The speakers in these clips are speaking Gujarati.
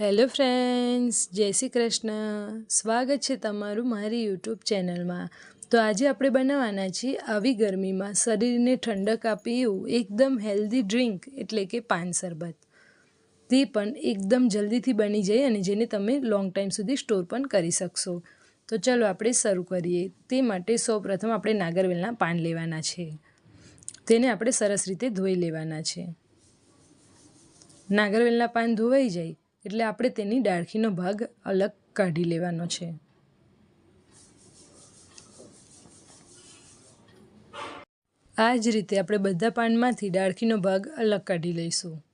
હેલો ફ્રેન્ડ્સ જય શ્રી કૃષ્ણ. સ્વાગત છે તમારું મારી યુટ્યુબ ચેનલમાં તો આજે આપણે બનાવવાના છીએ આવી ગરમીમાં શરીરને ઠંડક આપે એવું એકદમ હેલ્ધી ડ્રિંક એટલે કે પાન શરબત. તે પણ એકદમ જલ્દીથી બની જાય અને જેને તમે લોંગ ટાઈમ સુધી સ્ટોર પણ કરી શકશો. તો ચલો આપણે શરૂ કરીએ. તે માટે સૌપ્રથમ આપણે નાગરવેલના પાન લેવાના છે. તેને આપણે સરસ રીતે ધોઈ લેવાના છે. નાગરવેલના પાન ધોવાઈ જાય એટલે આપણે તેની ડાળખીનો ભાગ અલગ કાઢી લેવાનો છે. આ જ રીતે આપણે બધા પાનમાંથી ડાળખીનો ભાગ અલગ કાઢી લઈશું.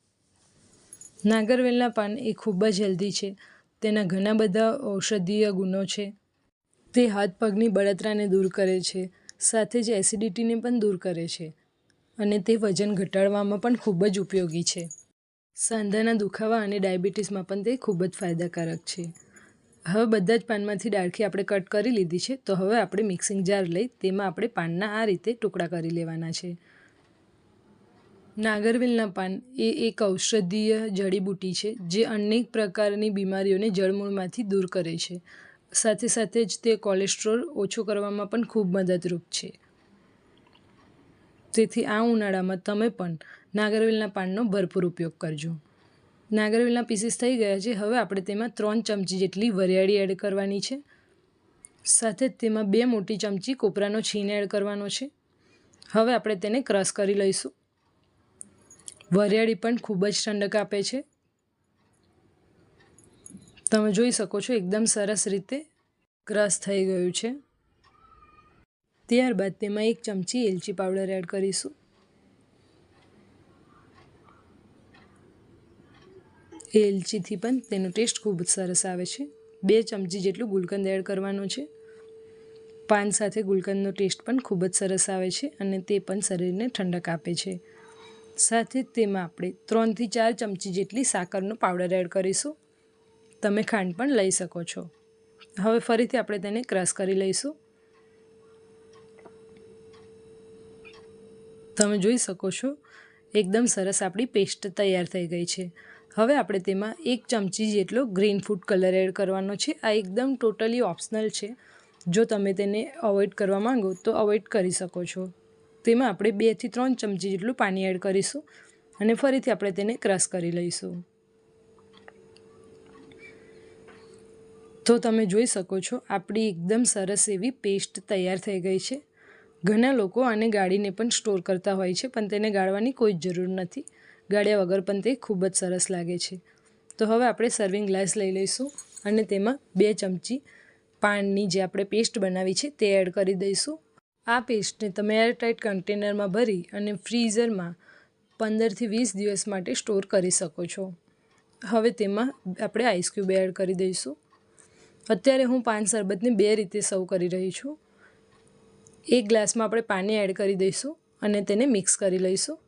નાગરવેલના પાન એ ખૂબ જ હેલ્ધી છે. તેના ઘણા બધા ઔષધીય ગુણો છે. તે હાથ પગની બળતરાને દૂર કરે છે. સાથે જ એસિડિટીને પણ દૂર કરે છે. અને તે વજન ઘટાડવામાં પણ ખૂબ જ ઉપયોગી છે. સાંધાના દુખાવા અને ડાયાબિટીસમાં પણ તે ખૂબ જ ફાયદાકારક છે. હવે બધા જ પાનમાંથી ડાળખી આપણે કટ કરી લીધી છે, તો હવે આપણે મિક્સિંગ જાર લઈ તેમાં આપણે પાનના આ રીતે ટુકડા કરી લેવાના છે. નાગરવેલના પાન એ એક ઔષધીય જડીબૂટી છે, જે અનેક પ્રકારની બીમારીઓને જળમૂળમાંથી દૂર કરે છે. સાથે સાથે જ તે કોલેસ્ટ્રોલ ઓછો કરવામાં પણ ખૂબ મદદરૂપ છે. તેથી આ ઉનાળામાં તમે પણ નાગરવેલના પાનનો ભરપૂર ઉપયોગ કરજો. નાગરવેલના પીસીસ થઈ ગયા છે. હવે આપણે તેમાં ત્રણ ચમચી જેટલી વરિયાળી એડ કરવાની છે. સાથે જ તેમાં બે મોટી ચમચી કોપરાનો છીણ એડ કરવાનો છે. હવે આપણે તેને ક્રશ કરી લઈશું. વરિયાળી પણ ખૂબ જ ઠંડક આપે છે. તમે જોઈ શકો છો, એકદમ સરસ રીતે ક્રશ થઈ ગયું છે. ત્યારબાદ તેમાં એક ચમચી એલચી પાવડર એડ કરીશું. એલચીથી પણ તેનો ટેસ્ટ ખૂબ જ સરસ આવે છે. બે ચમચી જેટલું ગુલકંદ એડ કરવાનું છે. પાન સાથે ગુલકંદનો ટેસ્ટ પણ ખૂબ જ સરસ આવે છે અને તે પણ શરીરને ઠંડક આપે છે. સાથે તેમાં આપણે ત્રણથી ચાર ચમચી જેટલી સાકરનો પાવડર એડ કરીશું. તમે ખાંડ પણ લઈ શકો છો. હવે ફરીથી આપણે તેને ક્રશ કરી લઈશું. તમે જોઈ શકો છો, એકદમ સરસ આપણી પેસ્ટ તૈયાર થઈ ગઈ છે. હવે આપણે તેમાં એક ચમચી જેટલો ગ્રીન ફૂડ કલર એડ કરવાનો છે. આ એકદમ ટોટલી ઓપ્શનલ છે. જો તમે તેને અવોઇડ કરવા માંગો તો અવોઇડ કરી શકો છો. તેમાં આપણે બેથી ત્રણ ચમચી જેટલું પાણી એડ કરીશું અને ફરીથી આપણે તેને ક્રશ કરી લઈશું. તો તમે જોઈ શકો છો, આપણી એકદમ સરસ એવી પેસ્ટ તૈયાર થઈ ગઈ છે. ઘણા લોકો આને ગાળીને પણ સ્ટોર કરતા હોય છે, પણ તેને ગાળવાની કોઈ જ જરૂર નથી. ગાળ્યા વગર પણ તે ખૂબ જ સરસ લાગે છે. તો હવે આપણે સર્વિંગ ગ્લાસ લઈ લઈશું અને તેમાં બે ચમચી પાનની જે આપણે પેસ્ટ બનાવી છે તે એડ કરી દઈશું. આ પેસ્ટને તમે એરટાઇટ કન્ટેનરમાં ભરી અને ફ્રીઝરમાં પંદરથી વીસ દિવસ માટે સ્ટોર કરી શકો છો. હવે તેમાં આપણે આઈસ ક્યુબ એડ કરી દઈશું. અત્યારે હું પાન શરબતને બે રીતે સર્વ કરી રહી છું. એક ગ્લાસમાં આપણે પાણી એડ કરી દઈશું અને તેને મિક્સ કરી લઈશું.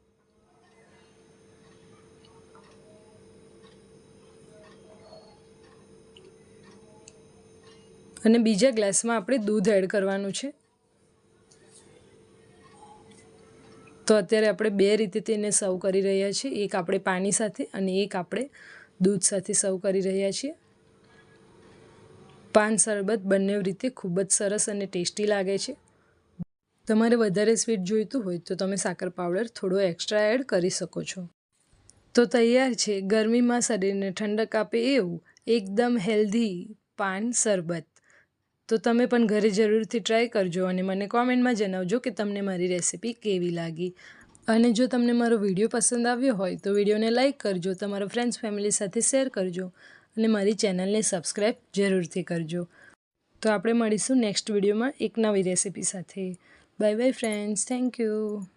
અને બીજા ગ્લાસમાં આપણે દૂધ એડ કરવાનું છે. તો અત્યારે આપણે બે રીતે તેને સર્વ કરી રહ્યા છીએ. એક આપણે પાણી સાથે અને એક આપણે દૂધ સાથે સર્વ કરી રહ્યા છીએ. પાન શરબત બંને રીતે ખૂબ જ સરસ અને ટેસ્ટી લાગે છે. તમારે વધારે સ્વીટ જોઈતું હોય તો તમે સાકર પાવડર થોડો એક્સ્ટ્રા એડ કરી શકો છો. તો તૈયાર છે, ગરમીમાં શરીરને ઠંડક આપે એવું, એકદમ હેલ્ધી પાન શરબત. તો તમે પણ ઘરે જરૂરથી ટ્રાય કરજો અને મને કોમેન્ટમાં જણાવજો કે તમને મારી રેસિપી કેવી લાગી. અને જો તમને મારો વીડિયો પસંદ આવ્યો હોય તો વિડીયોને લાઇક કરજો, તમારા ફ્રેન્ડ્સ ફેમિલી સાથે શેર કરજો અને મારી ચેનલને સબસ્ક્રાઈબ જરૂરથી કરજો. તો આપણે મળીશું નેક્સ્ટ વિડીયોમાં એક નવી રેસિપી સાથે. Bye bye friends. Thank you.